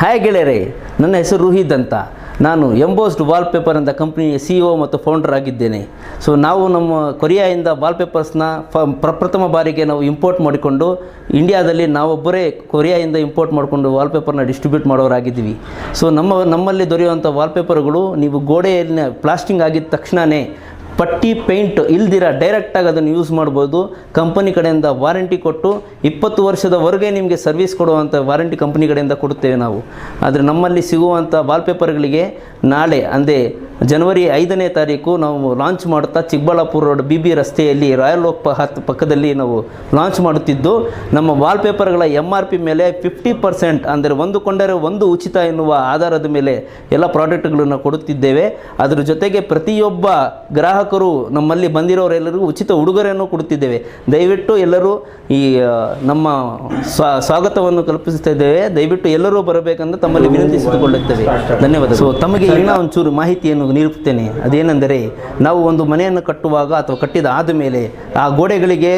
Hi ಗೆಳೆಯರೇ, ನನ್ನ ಹೆಸರು ರೋಹಿತ್ ಅಂತ. ನಾನು ಎಂಬೋಸ್ಡ್ ವಾಲ್ಪೇಪರ್ ಅಂತ ಕಂಪ್ನಿಯ ಸಿ ಒ ಮತ್ತು ಫೌಂಡರ್ ಆಗಿದ್ದೇನೆ. ಸೊ ನಾವು ನಮ್ಮ ಕೊರಿಯಾಯಿಂದ ವಾಲ್ಪೇಪರ್ಸ್ನ ಫ ಪ್ರಪ್ರಥಮ ಬಾರಿಗೆ ನಾವು ಇಂಪೋರ್ಟ್ ಮಾಡಿಕೊಂಡು ಇಂಡಿಯಾದಲ್ಲಿ ನಾವೊಬ್ಬರೇ ಕೊರಿಯಾಯಿಂದ ಇಂಪೋರ್ಟ್ ಮಾಡಿಕೊಂಡು ವಾಲ್ಪೇಪರ್ನ ಡಿಸ್ಟ್ರಿಬ್ಯೂಟ್ ಮಾಡೋರಾಗಿದ್ದೀವಿ. ಸೊ ನಮ್ಮ, ನಮ್ಮಲ್ಲಿ ದೊರೆಯುವಂಥ ವಾಲ್ಪೇಪರ್ಗಳು ನೀವು ಗೋಡೆಯಲ್ಲಿ ಪ್ಲಾಸ್ಟಿಂಗ್ ಆಗಿದ ತಕ್ಷಣವೇ ಪಟ್ಟಿ ಪೇಂಟ್ ಇಲ್ದಿರ ಡೈರೆಕ್ಟಾಗಿ ಅದನ್ನು ಯೂಸ್ ಮಾಡ್ಬೋದು. ಕಂಪನಿ ಕಡೆಯಿಂದ ವಾರಂಟಿ ಕೊಟ್ಟು ಇಪ್ಪತ್ತು ವರ್ಷದವರೆಗೆ ನಿಮಗೆ ಸರ್ವಿಸ್ ಕೊಡುವಂಥ ವಾರಂಟಿ ಕಂಪನಿ ಕಡೆಯಿಂದ ಕೊಡುತ್ತೇವೆ ನಾವು. ಆದರೆ ನಮ್ಮಲ್ಲಿ ಸಿಗುವಂಥ ವಾಲ್ಪೇಪರ್ಗಳಿಗೆ ನಾಳೆ, ಅಂದರೆ ಜನವರಿ ಐದನೇ ತಾರೀಕು ನಾವು ಲಾಂಚ್ ಮಾಡುತ್ತಾ ಚಿಕ್ಕಬಳ್ಳಾಪುರ ರೋಡ್ ಬಿ ಬಿ ರಸ್ತೆಯಲ್ಲಿ ರಾಯಲ್ ಓಕ್ ಪ ಹತ್ತು ಪಕ್ಕದಲ್ಲಿ ನಾವು ಲಾಂಚ್ ಮಾಡುತ್ತಿದ್ದು ನಮ್ಮ ವಾಲ್ಪೇಪರ್ಗಳ ಎಂ ಆರ್ ಪಿ ಮೇಲೆ ಫಿಫ್ಟಿ ಪರ್ಸೆಂಟ್ ಅಂದರೆ ಒಂದು ಕೊಂಡರೆ ಒಂದು ಉಚಿತ ಎನ್ನುವ ಆಧಾರದ ಮೇಲೆ ಎಲ್ಲ ಪ್ರಾಡಕ್ಟ್ಗಳನ್ನು ಕೊಡುತ್ತಿದ್ದೇವೆ. ಅದರ ಜೊತೆಗೆ ಪ್ರತಿಯೊಬ್ಬ ಗ್ರಾಹಕರು ನಮ್ಮಲ್ಲಿ ಬಂದಿರೋರೆಲ್ಲರಿಗೂ ಉಚಿತ ಉಡುಗೊರೆಯನ್ನು ಕೊಡುತ್ತಿದ್ದೇವೆ. ದಯವಿಟ್ಟು ಎಲ್ಲರೂ ಈ ನಮ್ಮ ಸ್ವಾ ಸ್ವಾಗತವನ್ನು ಕಲ್ಪಿಸುತ್ತಿದ್ದೇವೆ ಇದ್ದೇವೆ. ದಯವಿಟ್ಟು ಎಲ್ಲರೂ ಬರಬೇಕೆಂದು ತಮ್ಮಲ್ಲಿ ವಿನಂತಿಸಿಕೊಳ್ಳುತ್ತೇವೆ. ಧನ್ಯವಾದ ಸೊ ತಮಗೆ ಇನ್ನೂ ಒಂಚೂರು ಮಾಹಿತಿಯನ್ನು ನೀಡುತ್ತೇನೆ. ಅದೇನೆಂದರೆ ನಾವು ಒಂದು ಮನೆಯನ್ನು ಕಟ್ಟುವಾಗ ಅಥವಾ ಕಟ್ಟಿದ ಆದ ಮೇಲೆ ಆ ಗೋಡೆಗಳಿಗೆ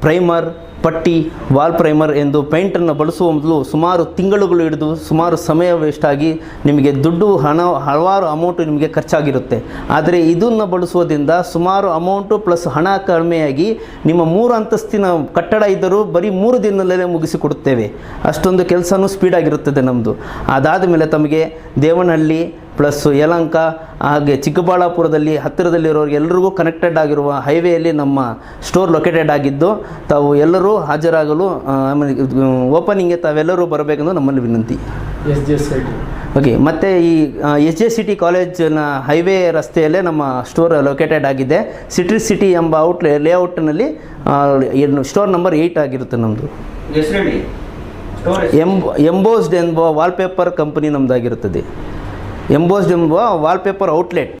ಪ್ರೈಮರ್ ಪಟ್ಟಿ, ವಾಲ್ ಪ್ರೈಮರ್ ಎಂದು ಪೇಂಟನ್ನು ಬಳಸುವ ಮೊದಲು ಸುಮಾರು ತಿಂಗಳುಗಳು ಹಿಡಿದು ಸುಮಾರು ಸಮಯ ವೇಸ್ಟ್ ಆಗಿ ನಿಮಗೆ ದುಡ್ಡು, ಹಣ, ಹಲವಾರು ಅಮೌಂಟು ನಿಮಗೆ ಖರ್ಚಾಗಿರುತ್ತೆ. ಆದರೆ ಇದನ್ನು ಬಳಸುವುದರಿಂದ ಸುಮಾರು ಅಮೌಂಟು ಪ್ಲಸ್ ಹಣ ಕಡಿಮೆಯಾಗಿ ನಿಮ್ಮ ಮೂರು ಅಂತಸ್ತಿನ ಕಟ್ಟಡ ಇದ್ದರೂ ಬರೀ ಮೂರು ದಿನದಲ್ಲೇ ಮುಗಿಸಿಕೊಡುತ್ತೇವೆ. ಅಷ್ಟೊಂದು ಕೆಲಸನೂ ಸ್ಪೀಡಾಗಿರುತ್ತದೆ ನಮ್ಮದು ಅದಾದ ಮೇಲೆ ತಮಗೆ ದೇವನಹಳ್ಳಿ ಪ್ಲಸ್ ಯಲಂಕ ಹಾಗೆ ಚಿಕ್ಕಬಳ್ಳಾಪುರದಲ್ಲಿ ಹತ್ತಿರದಲ್ಲಿರೋರಿಗೆ ಎಲ್ಲರಿಗೂ ಕನೆಕ್ಟೆಡ್ ಆಗಿರುವ ಹೈವೇಯಲ್ಲಿ ನಮ್ಮ ಸ್ಟೋರ್ ಲೊಕೇಟೆಡ್ ಆಗಿದ್ದು, ತಾವು ಎಲ್ಲರೂ ಹಾಜರಾಗಲು ಓಪನಿಂಗ್ಗೆ ತಾವೆಲ್ಲರೂ ಬರಬೇಕೆಂದು ನಮ್ಮಲ್ಲಿ ವಿನಂತಿ. ಎಸ್ ಜಿ ಎಸ್ ಓಕೆ ಮತ್ತು ಈ ಎಸ್ ಜೆ ಸಿಟಿ ಕಾಲೇಜಿನ ಹೈವೇ ರಸ್ತೆಯಲ್ಲೇ ನಮ್ಮ ಸ್ಟೋರ್ ಲೊಕೇಟೆಡ್ ಆಗಿದೆ. ಸಿಟ್ರಿ ಸಿಟಿ ಎಂಬ ಔಟ್ ಲೇಔಟ್ನಲ್ಲಿ ಸ್ಟೋರ್ ನಂಬರ್ ಏಯ್ಟ್ ಆಗಿರುತ್ತೆ ನಮ್ಮದು ಎಂ ಎಂಬೋಸ್ಡ್ ಎಂಬ ವಾಲ್ಪೇಪರ್ ಕಂಪನಿ ನಮ್ಮದಾಗಿರುತ್ತದೆ ಎಂಬೋಸ್ಡ್ ಎಂಬ ವಾಲ್ಪೇಪರ್ ಔಟ್ಲೆಟ್